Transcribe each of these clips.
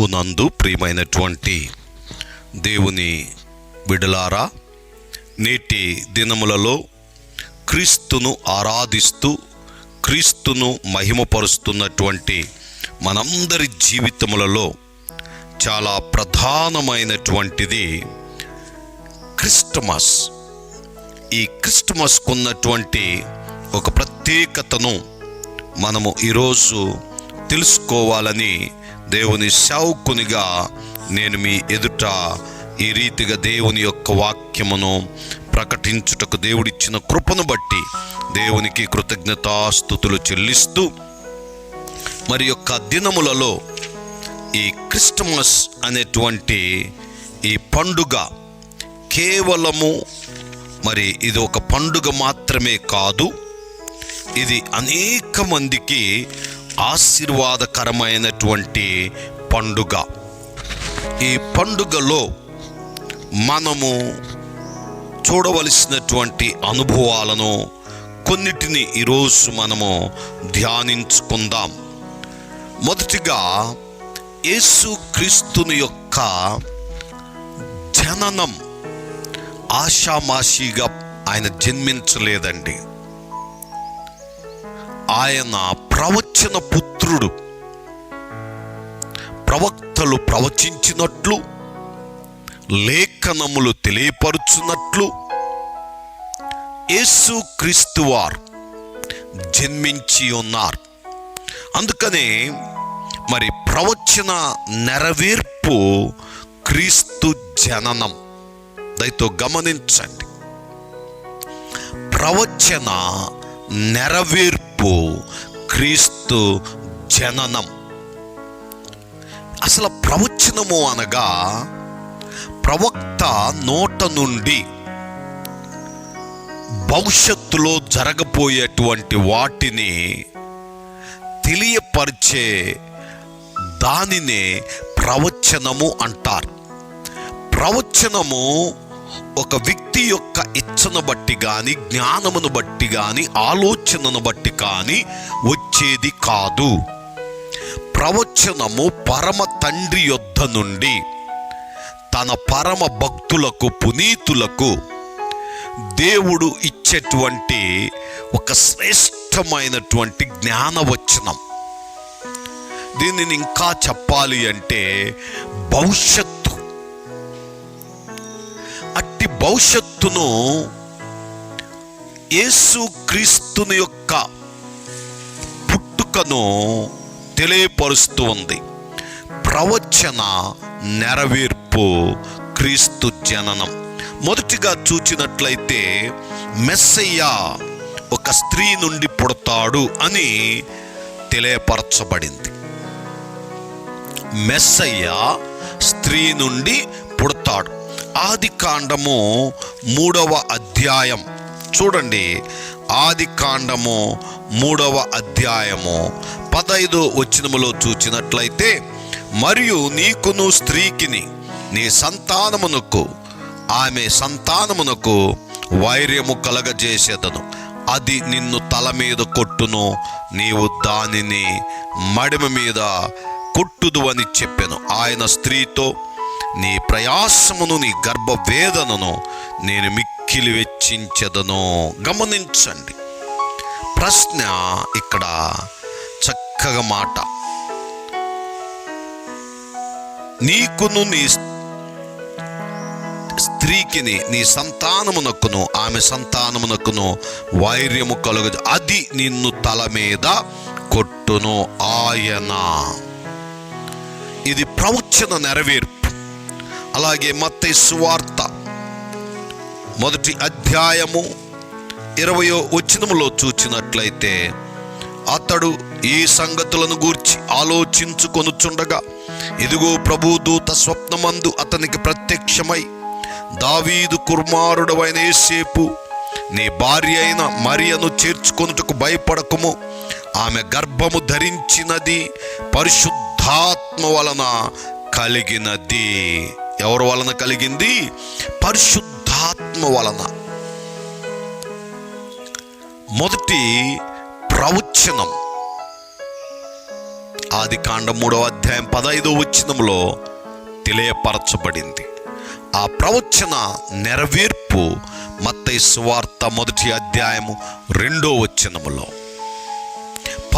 ప్రభునందు ప్రియమైనటువంటి దేవుని విడలారా నేటి దినములలో క్రీస్తును ఆరాధిస్తూ క్రీస్తును మహిమపరుస్తున్నటువంటి మనందరి జీవితములలో చాలా ప్రధానమైనటువంటిది క్రిస్టమస్. ఈ క్రిస్టమస్కు ఉన్నటువంటి ఒక ప్రత్యేకతను మనము ఈరోజు తెలుసుకోవాలని దేవుని సౌకునిగా నేను మీ ఎదుట ఈ రీతిగా దేవుని యొక్క వాక్యమును ప్రకటించుటకు దేవుడిచ్చిన కృపను బట్టి దేవునికి కృతజ్ఞతాస్థుతులు చెల్లిస్తూ మరి యొక్క దినములలో ఈ క్రిస్టమస్ అనేటువంటి ఈ పండుగ కేవలము మరి ఇది ఒక పండుగ మాత్రమే కాదు ఇది అనేక మందికి ఆశీర్వాదకరమైనటువంటి పండుగ. ఈ పండుగలో మనము చూడవలసినటువంటి అనుభవాలను కొన్నిటిని ఈరోజు మనము ధ్యానించుకుందాం. మొదటిగా యేసు క్రీస్తుని యొక్క జననం ఆషామాషిగా ఆయన జన్మించలేదండి. ఆయన ప్రవచన పుత్రుడు. ప్రవక్తలు ప్రవచించినట్లు లేఖనములు తెలియపరుచున్నట్లు యేసు క్రీస్తు వారు జన్మించి ఉన్నారు. అందుకనే మరి ప్రవచన నెరవేర్పు క్రీస్తు జననం. దయతో గమనించండి. ప్రవచన నెరవేర్పు క్రీస్తు జననం. అసలు ప్రవచనము అనగా ప్రవక్త నోట నుండి భవిష్యత్తులో జరగబోయేటువంటి వాటిని తెలియపరిచే దానినే ప్రవచనము అంటారు. ప్రవచనము ఒక వ్యక్తి యొక్క ఇచ్చను బట్టి కానీ జ్ఞానమును బట్టి కానీ ఆలోచనను బట్టి కానీ వచ్చేది కాదు. ప్రవచనము పరమ తండ్రి యొద్ద నుండి తన పరమ భక్తులకు పునీతులకు దేవుడు ఇచ్చేటువంటి ఒక శ్రేష్టమైనటువంటి జ్ఞానవచనం. దీనిని ఇంకా చెప్పాలి అంటే భవిష్యత్తు అట్టి భవిష్యత్తును యేసు క్రీస్తుని యొక్క పుట్టుకను తెలియపరుస్తూ ఉంది. ప్రవచన నెరవేర్పు క్రీస్తు జననం. మొదటిగా చూచినట్లయితే మెస్సయ్య ఒక స్త్రీ నుండి పుడతాడు అని తెలియపరచబడింది. మెస్సయ్య స్త్రీ నుండి పుడతాడు. ఆది కాండము మూడవ అధ్యాయం. చూడండి. ఆది కాండము మూడవ అధ్యాయము పదైదు వచ్చినములో చూచినట్లయితే మరియు నీకును స్త్రీకిని నీ సంతానమునకు ఆమె సంతానమునకు వైర్యము కలగజేసేదను. అది నిన్ను తల మీద కొట్టును నీవు దానిని మడిమ మీద కొట్టుదు అని చెప్పాను. ఆయన స్త్రీతో నీ ప్రయాసమును నీ గర్భవేదనను నేను మిక్కిలి వెచ్చించదను. గమనించండి. ప్రశ్న ఇక్కడ చక్కగా మాట. నీకును నీ స్త్రీకిని నీ సంతానమునకును ఆమె సంతానమునకును వైర్యము కలుగదు అది నిన్ను తల మీద కొట్టును. ఆయన. ఇది ప్రవచన నెరవేర్పు. అలాగే మత్తై సువార్త. మొదటి అధ్యాయము ఇరవయో వచనములో చూచినట్లయితే అతడు ఈ సంగతులను గూర్చి ఆలోచించుకొనుచుండగా ఇదిగో ప్రభుదూత స్వప్నమందు అతనికి ప్రత్యక్షమై దావీదు కుర్మారుడవైన సేపు నీ భార్య అయిన మరియను చేర్చుకొనుటకు భయపడకము. ఆమె గర్భము ధరించినది పరిశుద్ధాత్మ వలన కలిగినది. ఎవరి వలన కలిగింది? పరిశుద్ధాత్మ వలన. మొదటి ప్రవచనం. ఆది కాండ మూడవ అధ్యాయం పదహైదో వచ్చినంలో తెలియపరచబడింది. ఆ ప్రవచన నెరవేర్పు మత్తై సువార్త మొదటి అధ్యాయము రెండో వచ్చినములో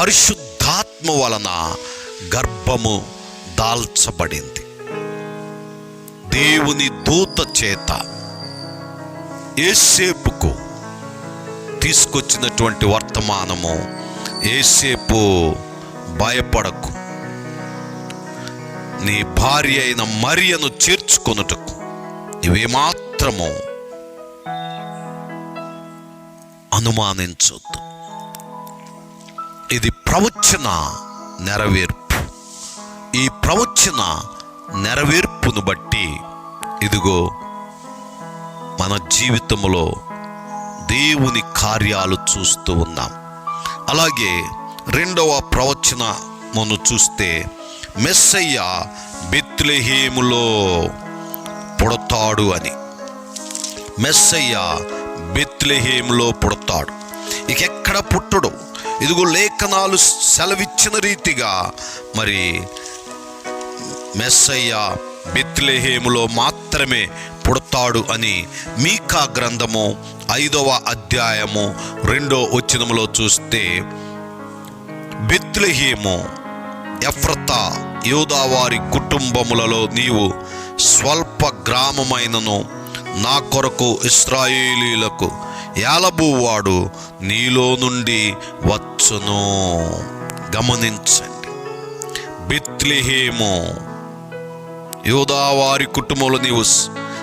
పరిశుద్ధాత్మ వలన గర్భము దాల్చబడింది. దేవుని దూత చేత ఏసేపుకు తీసుకొచ్చినటువంటి వర్తమానము ఏసేపు భయపడకు. నీ భార్య అయిన మరియను చేర్చుకొనుటకు ఇవి మాత్రము అనుమానించొద్దు. ఇది ప్రవచన నెరవేర్పు. ఈ ప్రవచన నెరవేర్పును బట్టి ఇదిగో మన జీవితంలో దేవుని కార్యాలు చూస్తూ ఉన్నాం. అలాగే రెండవ ప్రవచనమును చూస్తే మెస్సయ్య బెత్లెహేములో పుడతాడు అని. మెస్సయ్య బెత్లెహేములో పుడతాడు. ఇక ఎక్కడ పుట్టడు? ఇదిగో లేఖనాలు సెలవిచ్చిన రీతిగా మరి మెస్సయ్య బెత్లెహేములో మాత్రమే పుడతాడు అని మీకా గ్రంథము ఐదవ అధ్యాయము రెండో వచ్చినములో చూస్తే బెత్లెహేము ఎఫ్రత యూదావారి కుటుంబములలో నీవు స్వల్ప గ్రామమైనను నా కొరకు ఇస్రాయేలీలకు ఏలబూవాడు నీలో నుండి వచ్చును. గమనించండి. బెత్లెహేము యోదావారి కుటుంబంలో నీవు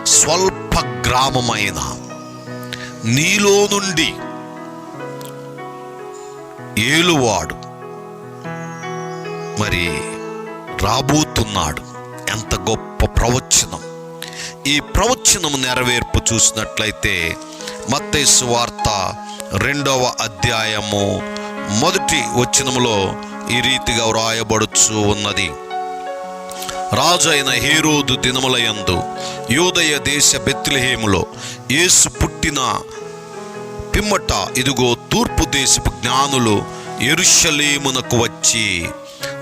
స్వల్ప గ్రామమైన. నీలో నుండి ఏలువాడు. మరి రాబోతున్నాడు. ఎంత గొప్ప ప్రవచనం. ఈ ప్రవచనం నెరవేర్పు చూసినట్లయితే మత్తేసు వార్త రెండవ అధ్యాయము మొదటి వచనములో ఈ రీతిగా వ్రాయబడుచు ఉన్నది. రాజు అయిన హేరోదు దినములయందు యూదయ దేశ బెత్లెహేములో యేసు పుట్టిన పిమ్మట ఇదిగో తూర్పు దేశపు జ్ఞానులు ఎరుషలేమునకు వచ్చి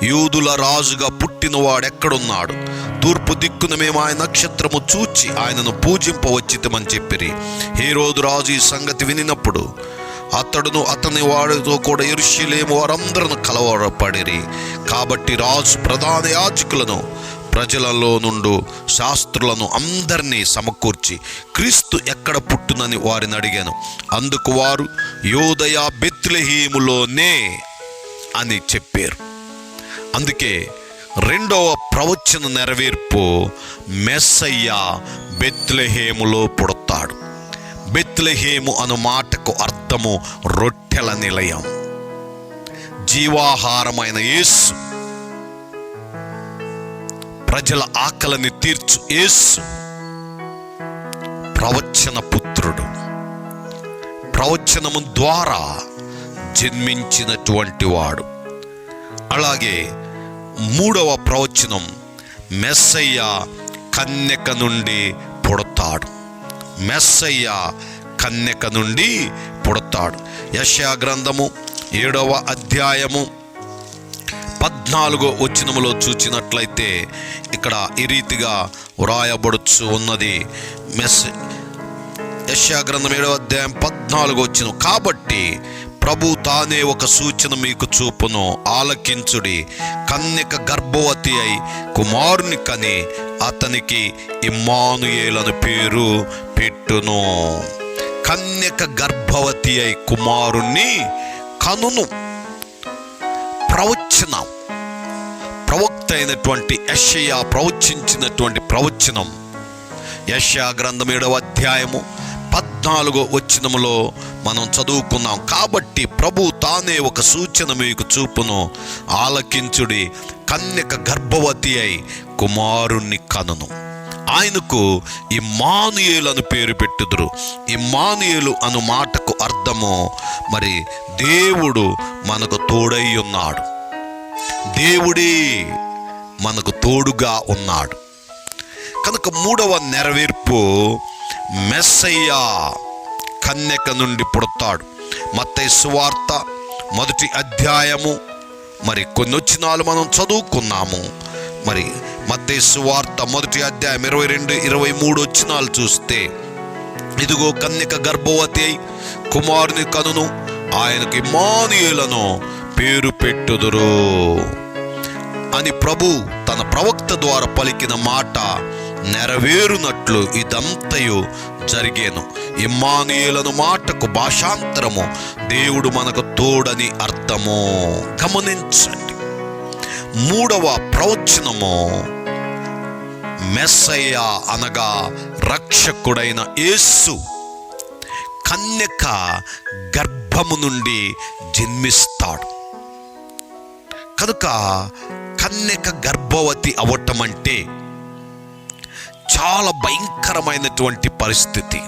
యూదుల రాజుగా పుట్టినవాడెక్కడున్నాడు? తూర్పు దిక్కున మేము ఆయన నక్షత్రము చూచి ఆయనను పూజింపవచ్చితమని చెప్పిరి. హేరోదు రాజు ఈ సంగతి వినినప్పుడు అతడును అతని వాడితో కూడా ఎరుషులేము వారందరూ కలవరపడిరి. కాబట్టి రాజు ప్రధాన యాజకులను ప్రజలలో నుండు శాస్త్రులను అందరినీ సమకూర్చి క్రీస్తు ఎక్కడ పుట్టునని వారిని అడిగాను. అందుకు వారు యోదయ బెత్లెహీములోనే అని చెప్పారు. అందుకే రెండవ ప్రవచన నెరవేర్పు మెస్సయ్య బెత్లెహేములో పుడతాడు. బెత్లెహేము అను మాటకు అర్థము రొట్టెల నిలయం. జీవాహారమైన యేసు ప్రజల ఆకలిని తీర్చు యేసు. ప్రవచన పుత్రుడు. ప్రవచనము ద్వారా జన్మించినటువంటి వాడు. అలాగే మూడవ ప్రవచనం మెస్సయ్య కన్యక నుండి పుడతాడు. మెస్సయ్య కన్యక నుండి పుడతాడు. యశా గ్రంథము ఏడవ అధ్యాయము పద్నాలుగో వచనములో చూచినట్లయితే ఇక్కడ ఈ రీతిగా వ్రాయబడుచు ఉన్నది. మెస్ యశాగ్రంథం ఏడవ అధ్యాయం పద్నాలుగు వచ్చిన కాబట్టి ప్రభు తానే ఒక సూచన మీకు చూపును. ఆలకించుడి. కన్యక గర్భవతి అయి కుమారుని కని అతనికి ఇమ్మానుయేలను పేరు పెట్టును. కన్యక గర్భవతి అయి కుమారుణ్ణి కనును. ప్రవచనం. ప్రవక్త అయినటువంటి యషయా ప్రవచించినటువంటి ప్రవచనం. యషయా గ్రంథం ఏడవ అధ్యాయము పద్నాలుగో వచనములో మనం చదువుకున్నాం. కాబట్టి ప్రభు తానే ఒక సూచన మీకు చూపును. ఆలకించుడి కన్యక గర్భవతి అయి కుమారుణ్ణి కనును. ఆయనకు ఇమానుయేలు అని పేరు పెట్టుదురు. ఇమానుయేలు అను మాటకు అర్థము మరి దేవుడు మనకు తోడై ఉన్నాడు. దేవుడే మనకు తోడుగా ఉన్నాడు. కనుక మూడవ నెరవేర్పు మెస్సయ్య కన్యక నుండి పుడతాడు. మత్తై సువార్త మొదటి అధ్యాయము. మరి కొన్ని వచ్చినాలు మనం చదువుకున్నాము. మరి మత్తేసు సువార్త మొదటి అధ్యాయం ఇరవై రెండు ఇరవై మూడు వచ్చినాలు చూస్తే ఇదిగో కన్యక గర్భవతి అయి కుమారుని కనును ఆయనకి మానియులను పేరు పెట్టుదురు. అని ప్రభు తన ప్రవక్త ద్వారా పలికిన మాట నెరవేరునట్లు ఇదంతయు జరిగేను. ఇమ్మానుయేలను మాటకు భాషాంతరము దేవుడు మనకు తోడని అర్థము. గమనించండి. మూడవ ప్రవచనము మెస్సయ్య అనగా రక్షకుడైన యేసు కన్యక గర్భము నుండి జన్మిస్తాడు. కనుక కన్యక గర్భవతి అవటం అంటే చాలా భయంకరమైనటువంటి పరిస్థితి.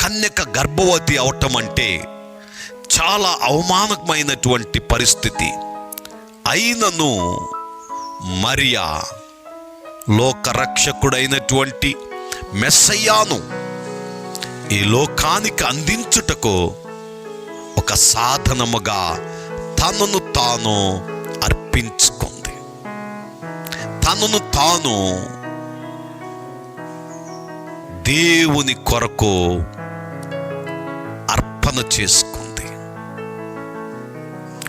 కన్యక గర్భవతి అవటం అంటే చాలా అవమానకమైనటువంటి పరిస్థితి. అయినను మరియా లోకరక్షకుడైనటువంటి మెస్సయ్యాను ఈ లోకానికి అందించుటకు ఒక సాధనముగా తనను తాను తనను తాను దేవుని కొరకు అర్పణ చేసుకుంది.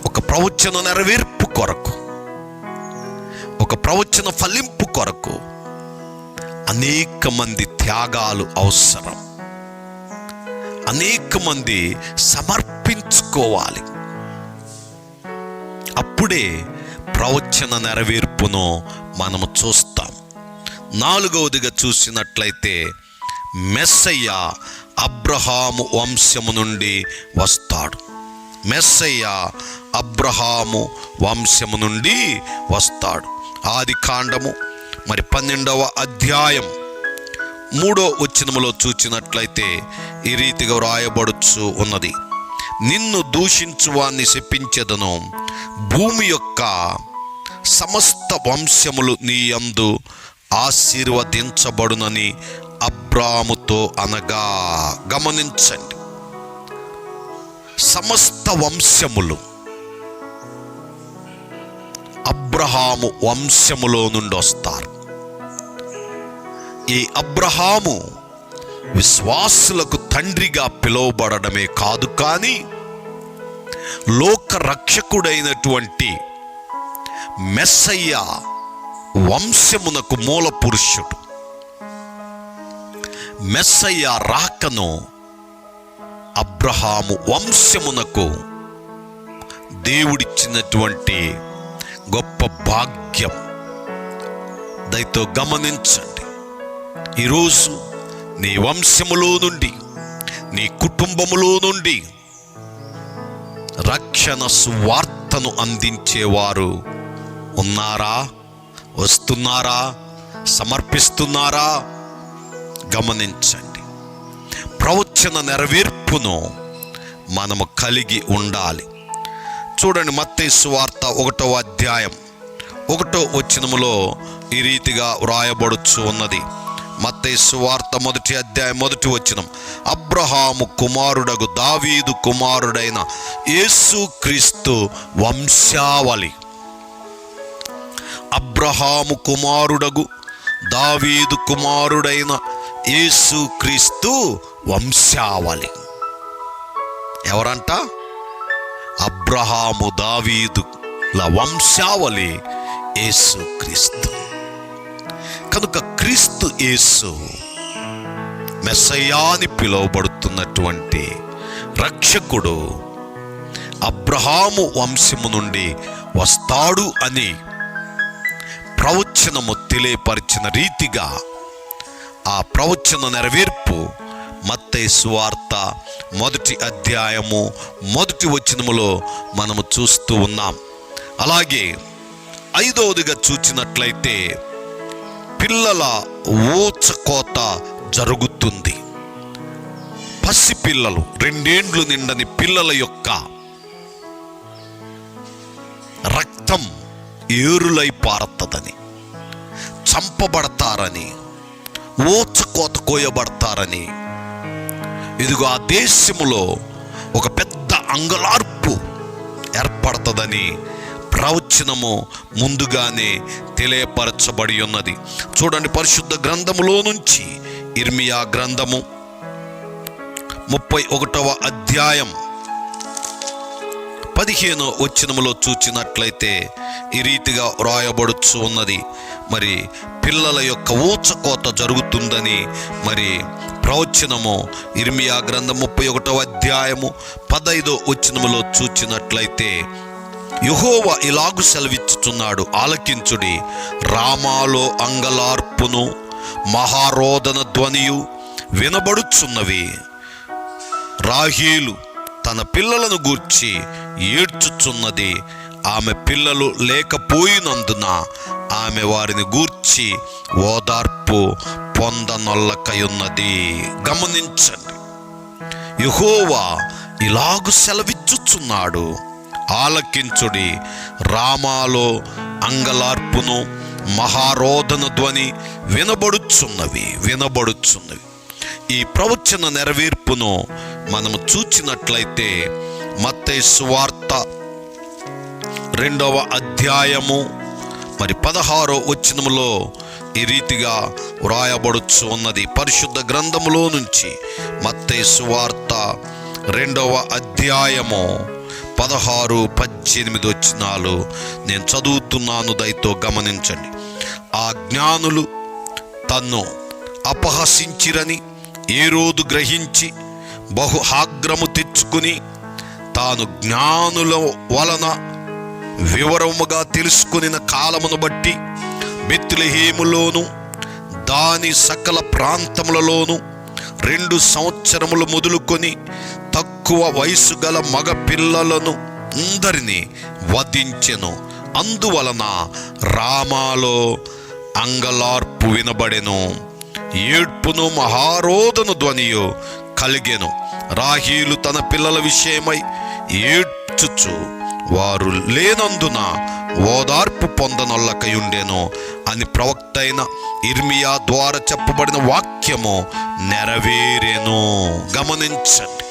ఒక ప్రవచన నెరవేర్పు కొరకు ఒక ప్రవచన ఫలింపు కొరకు అనేక మంది త్యాగాలు అవసరం. అనేక మంది సమర్పించుకోవాలి. అప్పుడే ప్రవచన నెరవేర్పును మనము చూస్తాం. నాలుగవదిగా చూసినట్లయితే మెస్సయ్య అబ్రహాము వంశము నుండి వస్తాడు. మెస్సయ్య అబ్రహాము వంశము నుండి వస్తాడు. ఆది కాండము మరి పన్నెండవ అధ్యాయం మూడో వచ్చినములో చూచినట్లయితే ఈ రీతిగా వ్రాయబడుచు ఉన్నది. నిన్ను దూషించు వాణ్ణి శపించెదను. భూమి యొక్క సమస్త వంశములు నీ యందు ఆశీర్వదించబడునని అబ్రాముతో అనగా గమనించండి. సమస్త వంశములు అబ్రహాము వంశములో నుండి వస్తారు ఈ అబ్రహాము విశ్వాసులకు తండ్రిగా పిలువబడమే కాదు కానీ లోక రక్షకుడైనటువంటి మెస్సయ్య వంశమునకు మూల పురుషుడు. మెస్సయ్య రాకను అబ్రహాము వంశమునకు దేవుడిచ్చినటువంటి గొప్ప భాగ్యం. దయతో గమనించండి. ఈరోజు నీ వంశములో నుండి నీ కుటుంబములో నుండి రక్షణ సువార్తను అందించేవారు ఉన్నారా? వస్తున్నారా? సమర్పిస్తున్నారా? గమనించండి. ప్రవచన నెరవేర్పును మనము కలిగి ఉండాలి. చూడండి మత్తయి సువార్త ఒకటో అధ్యాయం ఒకటో వచనములో ఈ రీతిగా వ్రాయబడుచు ఉన్నది. మత్తయి వార్త మొదటి అధ్యాయం మొదటి వచ్చినం అబ్రహాము కుమారుడగు దావీదు కుమారుడైన యేసు క్రీస్తు వంశావళి. అబ్రహాము కుమారుడగు దావీదు కుమారుడైన యేసు క్రీస్తు వంశావళి. ఎవరంట? అబ్రహాము దావీదుల వంశావళి యేసు క్రీస్తు. కనుక క్రీస్తు యేసు మెస్సయాని పిలువబడుతున్నటువంటి రక్షకుడు అబ్రహాము వంశము నుండి వస్తాడు అని ప్రవచనము తెలియపరిచిన రీతిగా ఆ ప్రవచన నెరవేర్పు మత్తయి సువార్త మొదటి అధ్యాయము మొదటి వచనములో మనము చూస్తూ ఉన్నాం. అలాగే ఐదవదిగా చూచినట్లయితే పిల్లల ఊచకోత జరుగుతుంది. పసి పిల్లలు రెండేండ్లు నిండని పిల్లల యొక్క రక్తం ఏరులై పారతదని చంపబడతారని ఊచకోత కోయబడతారని. ఇదిగో ఆ దేశములో ఒక పెద్ద అంగలార్పు ఏర్పడుతుందని ప్రవచనము ముందుగానే తెలియపరచబడి ఉన్నది చూడండి పరిశుద్ధ గ్రంథములో నుంచి ఇర్మియా గ్రంథము ముప్పై ఒకటవ అధ్యాయం పదిహేను వచ్చినములో చూచినట్లయితే ఈ రీతిగా వ్రాయబడుచు ఉన్నది. మరి పిల్లల యొక్క ఊచకోత జరుగుతుందని మరి ప్రవచనము ఇర్మియా గ్రంథం ముప్పై ఒకటవ అధ్యాయము పదైదో వచ్చినములో చూచినట్లయితే యుహోవ ఇలాగు సెలవిచ్చుచున్నాడు ఆలకించుడి. రామాలో అంగలార్పును మహారోదన ధ్వనియు వినబడుచున్నవి. రాహీలు తన పిల్లలను గూర్చి ఏడ్చుచున్నది. ఆమె పిల్లలు లేకపోయినందున ఆమె వారిని గూర్చి ఓదార్పు పొందనొల్లకయున్నది. గమనించండి. యహోవా ఇలాగు సెలవిచ్చుచున్నాడు. ఆలకించుడి. రామాలో అంగలార్పును మహారోధన ధ్వని వినబడుచున్నవి వినబడుచున్నవి. ఈ ప్రవచన నెరవేర్పును మనము చూచినట్లయితే మత్తయి సువార్త రెండవ అధ్యాయము మరి పదహారో వచనములో ఈ రీతిగా వ్రాయబడుచు ఉన్నది. పరిశుద్ధ గ్రంథములో నుంచి మత్తయి సువార్త రెండవ అధ్యాయము పదహారు పద్దెనిమిది వచ్చినాలు నేను చదువుతున్నాను దయతో గమనించండి. ఆ జ్ఞానులు తన్ను అపహసించిరని ఏ రోజు గ్రహించి బహు ఆగ్రము తెచ్చుకుని తాను జ్ఞానుల వలన వివరముగా తెలుసుకునిన కాలమును బట్టి బెత్తులహేములోను దాని సకల ప్రాంతములలోను రెండు సంవత్సరములు మొదలుకొని తక్కువ వయసు గల మగ పిల్లలను అందరినీ వధించెను. అందువలన రామాలో అంగలార్పు వినబడెను. ఏడ్పును మహారోధను ధ్వనియు కలిగెను. రాహీలు తన పిల్లల విషయమై ఏడ్చుచు వారు లేనందున ఓదార్పు పొందనొల్లకయుండెను అని ప్రవక్త అయిన ఇర్మియా ద్వారా చెప్పబడిన వాక్యము నెరవేరేను. గమనించండి.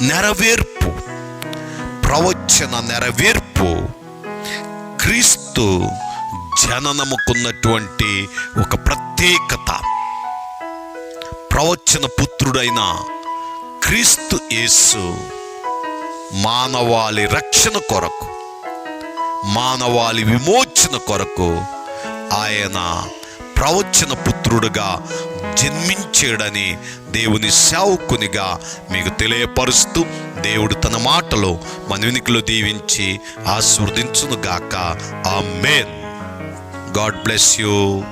నెరవేర్పు. ప్రవచన నెరవేర్పు. క్రీస్తు జననముకున్నటువంటి ఒక ప్రత్యేకత. ప్రవచన పుత్రుడైన క్రీస్తు యేసు మానవాళి రక్షణ కొరకు మానవాళి విమోచన కొరకు ఆయన ప్రవచన పుత్రుడుగా జన్మించాడని దేవుని సేవకునిగా మీకు తెలియపరుస్తూ దేవుడు తన మాటలో మన వెనుకలో దీవించి ఆశీర్వదించునుగాక. ఆ మేన్ గాడ్ బ్లెస్ యూ.